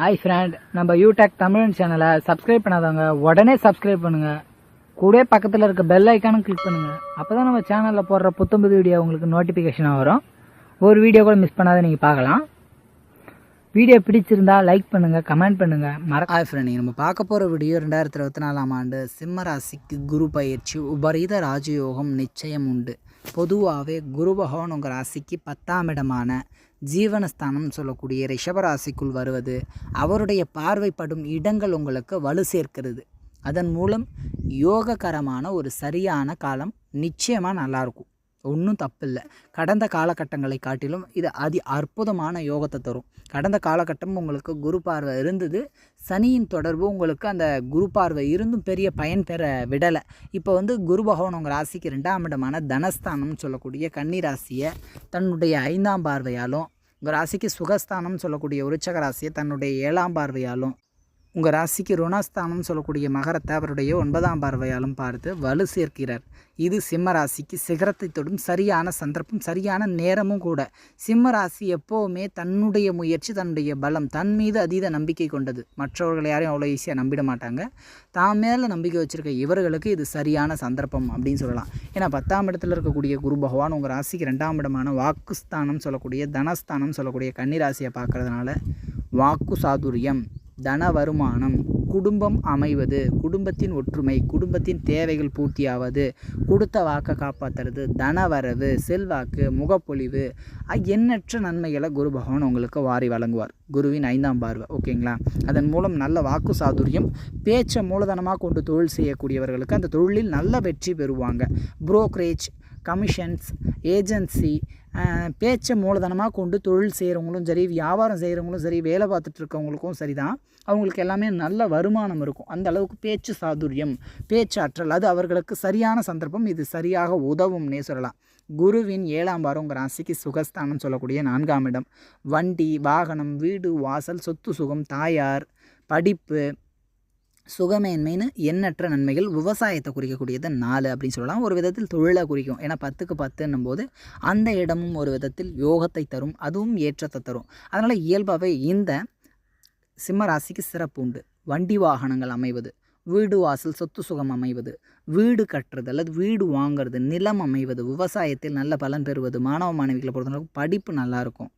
Hi friend நம்ம யூடெக் தமிழ் சேனலை subscribe பண்ணாதவங்க உடனே சப்ஸ்கிரைப் பண்ணுங்க. கூட பக்கத்தில் இருக்க பெல் ஐக்கானும் கிளிக் பண்ணுங்க. அப்பதான் நம்ம சேனலில் போடுற புத்தம்புது வீடியோ உங்களுக்கு நோட்டிஃபிகேஷனாக வரும். ஒரு வீடியோ கூட மிஸ் பண்ணாத நீங்கள் பார்க்கலாம். வீடியோ பிடிச்சிருந்தா லைக் பண்ணுங்க கமெண்ட் பண்ணுங்க. மற ஹாய் ஃப்ரெண்ட் நம்ம பார்க்க போகிற வீடியோ ரெண்டாயிரத்தி இருபத்தி நாலாம் ஆண்டு சிம்ம ராசிக்கு குரு பயிற்சி உபரீத ராஜயோகம் நிச்சயம் உண்டு. பொதுவாகவே குரு பகவான் உங்கள் ராசிக்கு பத்தாம் இடமான ஜீவனஸ்தானம் சொல்லக்கூடிய ரிஷபராசிக்குள் வருவது அவருடைய பார்வைப்படும் இடங்கள் உங்களுக்கு வலு சேர்க்கிறது. அதன் மூலம் யோககரமான ஒரு சரியான காலம் நிச்சயமாக நல்லாயிருக்கும் ஒன்றும் தப்பில்லை. கடந்த காலகட்டங்களை காட்டிலும் இது அதி அற்புதமான யோகத்தை தரும். கடந்த காலகட்டம் உங்களுக்கு குரு பார்வை இருந்தது. சனியின் தொடர்பு உங்களுக்கு அந்த குரு பார்வை இருந்தும் பெரிய பயன் பெற விடலை. இப்போ வந்து குரு பகவான் உங்கள் ராசிக்கு ரெண்டாம் இடமான தனஸ்தானம்னு சொல்லக்கூடிய கன்னிராசியை தன்னுடைய ஐந்தாம் பார்வையாலும் உங்கள் ராசிக்கு சுகஸ்தானம் சொல்லக்கூடிய உருச்சக ராசியை தன்னுடைய ஏழாம் பார்வையாலும் உங்கள் ராசிக்கு ருணஸ்தானம் சொல்லக்கூடிய மகரத்தை அவருடைய ஒன்பதாம் பார்வையாலும் பார்த்து வலு சேர்க்கிறார். இது சிம்ம ராசிக்கு சிகரத்தை தொடும் சரியான சந்தர்ப்பம் சரியான நேரமும் கூட. சிம்ம ராசி எப்போவுமே தன்னுடைய முயற்சி தன்னுடைய பலம் தன் மீது அதீத நம்பிக்கை கொண்டது. மற்றவர்களை யாரையும் அவ்வளோ ஈஸியாக நம்பிட மாட்டாங்க. தான் மேலே நம்பிக்கை வச்சுருக்க இவர்களுக்கு இது சரியான சந்தர்ப்பம் அப்படின்னு சொல்லலாம். ஏன்னா பத்தாம் இடத்துல இருக்கக்கூடிய குரு பகவான் உங்கள் ராசிக்கு ரெண்டாம் இடமான வாக்குஸ்தானம் சொல்லக்கூடிய தனஸ்தானம் சொல்லக்கூடிய கன்னிராசியை பார்க்கறதுனால வாக்கு சாதுரியம் தன வருமானம் குடும்பம் அமைவது குடும்பத்தின் ஒற்றுமை குடும்பத்தின் தேவைகள் பூர்த்தியாவது கொடுத்த வாக்கை காப்பாற்றுறது தனவரவு செல்வாக்கு முகப்பொழிவு எண்ணற்ற நன்மைகளை குரு பகவான் உங்களுக்கு வாரி வழங்குவார். குருவின் ஐந்தாம் பார்வை ஓகேங்களா? அதன் மூலம் நல்ல வாக்கு சாதுரியம் பேச்சை மூலதனமாக கொண்டு தொழில் செய்யக்கூடியவர்களுக்கு அந்த தொழிலில் நல்ல வெற்றி பெறுவாங்க. புரோக்கரேஜ் கமிஷன்ஸ் ஏஜென்சி பேச்சை மூலதனமாக கொண்டு தொழில் செய்கிறவங்களும் சரி வியாபாரம் செய்கிறவங்களும் சரி வேலை பார்த்துட்டு இருக்கவங்களுக்கும் சரி தான். அவங்களுக்கு எல்லாமே நல்ல வருமானம் இருக்கும். அந்த அளவுக்கு பேச்சு சாதுரியம் பேச்சாற்றல் அது அவர்களுக்கு சரியான சந்தர்ப்பம் இது சரியாக உதவும்னே சொல்லலாம். குருவின் ஏழாம் வாரம் உங்கள் ராசிக்கு சுகஸ்தானம் சொல்லக்கூடிய நான்காம் இடம். வண்டி வாகனம் வீடு வாசல் சொத்து சுகம் தாயார் படிப்பு சுகமேன்மைன்னு எண்ணற்ற நன்மைகள் விவசாயத்தை குறிக்கக்கூடியது நாலு அப்படின்னு சொல்லலாம். ஒரு விதத்தில் தொழிலை குறிக்கும். ஏன்னா பத்துக்கு பத்துன்னும் போது அந்த இடமும் ஒரு விதத்தில் யோகத்தை தரும். அதுவும் ஏற்றத்தை தரும். அதனால் இயல்பாகவே இந்த சிம்ம ராசிக்கு சிறப்பு உண்டு. வண்டி வாகனங்கள் அமைவது வீடு வாசல் சொத்து சுகம் அமைவது வீடு கட்டுறது அல்லது வீடு வாங்குறது நிலம் அமைவது விவசாயத்தில் நல்ல பலன் பெறுவது மாணவ மாணவிகளை பொறுத்தளவுக்கு படிப்பு நல்லாயிருக்கும்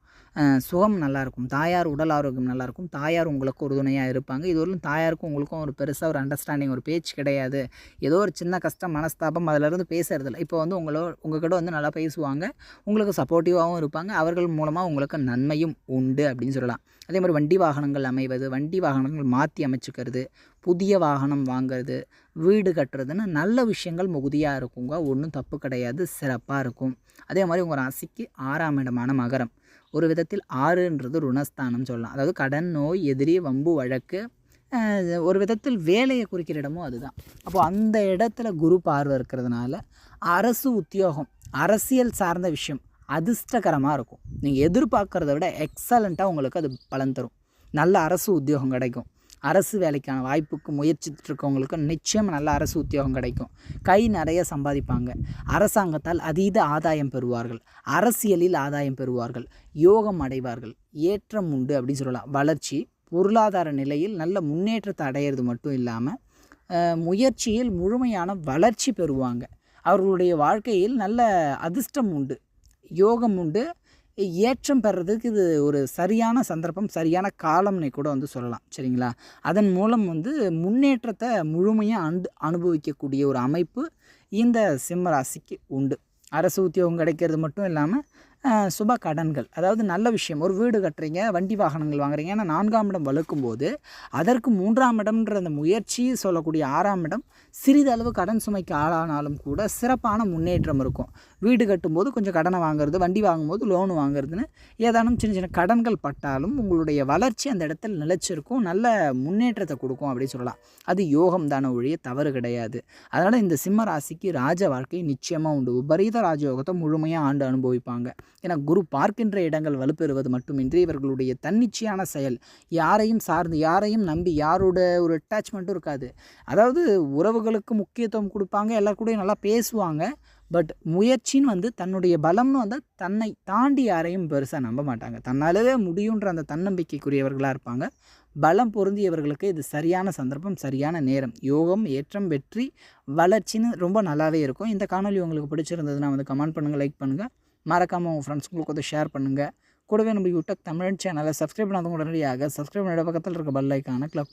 சுகம் நல்லாயிருக்கும் தாயார் உடல் ஆரோக்கியம் நல்லாயிருக்கும் தாயார் உங்களுக்கு உறுதுணையாக இருப்பாங்க. இதுவரையும் தாயாருக்கும் உங்களுக்கும் ஒரு பெருசாக ஒரு அண்டர்ஸ்டாண்டிங் ஒரு பேச்சு கிடையாது. ஏதோ ஒரு சின்ன கஷ்டம் மனஸ்தாபம் அதிலிருந்து பேசுகிறதில்ல இப்போ வந்து உங்களோ உங்கள்கிட்ட வந்து நல்லா பேசுவாங்க. உங்களுக்கு சப்போர்ட்டிவாகவும் இருப்பாங்க. அவர்கள் மூலமாக உங்களுக்கு நன்மையும் உண்டு அப்படின்னு சொல்லலாம். அதே மாதிரி வண்டி வாகனங்கள் அமைவது வண்டி வாகனங்கள் மாற்றி அமைச்சுக்கிறது புதிய வாகனம் வாங்குறது வீடு கட்டுறதுன்னு நல்ல விஷயங்கள் மிகுதியாக இருக்குங்க. ஒன்றும் தப்பு கிடையாது. சிறப்பாக இருக்கும். அதே மாதிரி உங்கள் ராசிக்கு ஆறாம் இடமான மகரம். ஒரு விதத்தில் ஆறுன்றது ருணஸ்தானம் சொல்லலாம். அதாவது கடன் நோய் எதிரி வம்பு வழக்கு ஒரு விதத்தில் வேலையை குறிக்கிற இடமும் அதுதான். அப்போது அந்த இடத்துல குரு பார்வை இருக்கிறதுனால அரசு உத்தியோகம் அரசியல் சார்ந்த விஷயம் அதிர்ஷ்டகரமாக இருக்கும். நீங்கள் எதிர்பார்க்குறத விட எக்ஸலண்ட்டாக உங்களுக்கு அது பலன் தரும். நல்ல அரசு உத்தியோகம் கிடைக்கும். அரசு வேலைக்கான வாய்ப்புக்கு முயற்சித்துட்டு இருக்கவங்களுக்கும் நிச்சயம் நல்ல அரசு உத்தியோகம் கிடைக்கும். கை நிறைய சம்பாதிப்பாங்க. அரசாங்கத்தால் அதீத ஆதாயம் பெறுவார்கள். அரசியலில் ஆதாயம் பெறுவார்கள். யோகம் அடைவார்கள். ஏற்றம் உண்டு அப்படின்னு சொல்லலாம். வளர்ச்சி பொருளாதார நிலையில் நல்ல முன்னேற்றத்தை அடையிறது மட்டும் இல்லாமல் முயற்சியில் முழுமையான வளர்ச்சி பெறுவாங்க. அவர்களுடைய வாழ்க்கையில் நல்ல அதிர்ஷ்டம் உண்டு. யோகம் உண்டு. ஏற்றம் பெறதுக்கு இது ஒரு சரியான சந்தர்ப்பம் சரியான காலம்னே கூட வந்து சொல்லலாம். சரிங்களா? அதன் மூலம் வந்து முன்னேற்றத்தை முழுமையாக அண்டு அனுபவிக்கக்கூடிய ஒரு அமைப்பு இந்த சிம்ம ராசிக்கு உண்டு. அரசு உத்தியோகம் கிடைக்கிறது மட்டும் இல்லாமல் சுப கடன்கள். அதாவது நல்ல விஷயம். ஒரு வீடு கட்டுறீங்க வண்டி வாகனங்கள் வாங்குறீங்க. ஏன்னா நான்காம் இடம் வலுக்கும்போது அதற்கு மூன்றாம் இடம்ன்ற அந்த முயற்சி சொல்லக்கூடிய ஆறாம் இடம் சிறிதளவு கடன் சுமைக்கு ஆளானாலும் கூட சிறப்பான முன்னேற்றம் இருக்கும். வீடு கட்டும்போது கொஞ்சம் கடனை வாங்குறது வண்டி வாங்கும்போது லோன் வாங்குறதுன்னு ஏதானும் சின்ன சின்ன கடன்கள் பட்டாலும் உங்களுடைய வளர்ச்சி அந்த இடத்துல நிலைச்சிருக்கும். நல்ல முன்னேற்றத்தை கொடுக்கும் அப்படின்னு சொல்லலாம். அது யோகம் தானே ஒழிய தவறு கிடையாது. அதனால் இந்த சிம்ம ராசிக்கு ராஜ வாழ்க்கை நிச்சயமாக உண்டு. உபரீத ராஜயோகத்தை முழுமையாக ஆண்டு அனுபவிப்பாங்க. என குரு பார்க்கின்ற இடங்கள் வலுப்பெறுவது மட்டுமின்றி இவர்களுடைய தன்னிச்சையான செயல். யாரையும் சார்ந்து யாரையும் நம்பி யாரோட ஒரு அட்டாச்மெண்ட்டும் இருக்காது. அதாவது உறவுகளுக்கு முக்கியத்துவம் கொடுப்பாங்க எல்லார் கூடயும் நல்லா பேசுவாங்க பட் முயற்சின்னு வந்து தன்னுடைய பலம்னு வந்து தன்னை தாண்டி யாரையும் பெருசாக நம்ப மாட்டாங்க. தன்னாலவே முடியுன்ற அந்த தன்னம்பிக்கைக்குரியவர்களாக இருப்பாங்க. பலம் பொருந்தியவர்களுக்கு இது சரியான சந்தர்ப்பம் சரியான நேரம். யோகம் ஏற்றம் வெற்றி வளர்ச்சின்னு ரொம்ப நல்லாவே இருக்கும். இந்த காணொலி உங்களுக்கு பிடிச்சிருந்ததுன்னா வந்து கமெண்ட் பண்ணுங்கள் லைக் பண்ணுங்கள் மறக்காமல் உங்கள் ஃப்ரெண்ட்ஸுங்களுக்கு வந்து ஷேர் பண்ணுங்கள் கூடவே நம்ம யூடியூப் தமிழ் சேனலை சப்ஸ்கிரைப் பண்ணாதவங்க உடனடியாக சப்ஸ்கிரைப் பண்ணிட பக்கத்தில் இருக்க பெல் ஐக்கானை கிளிக்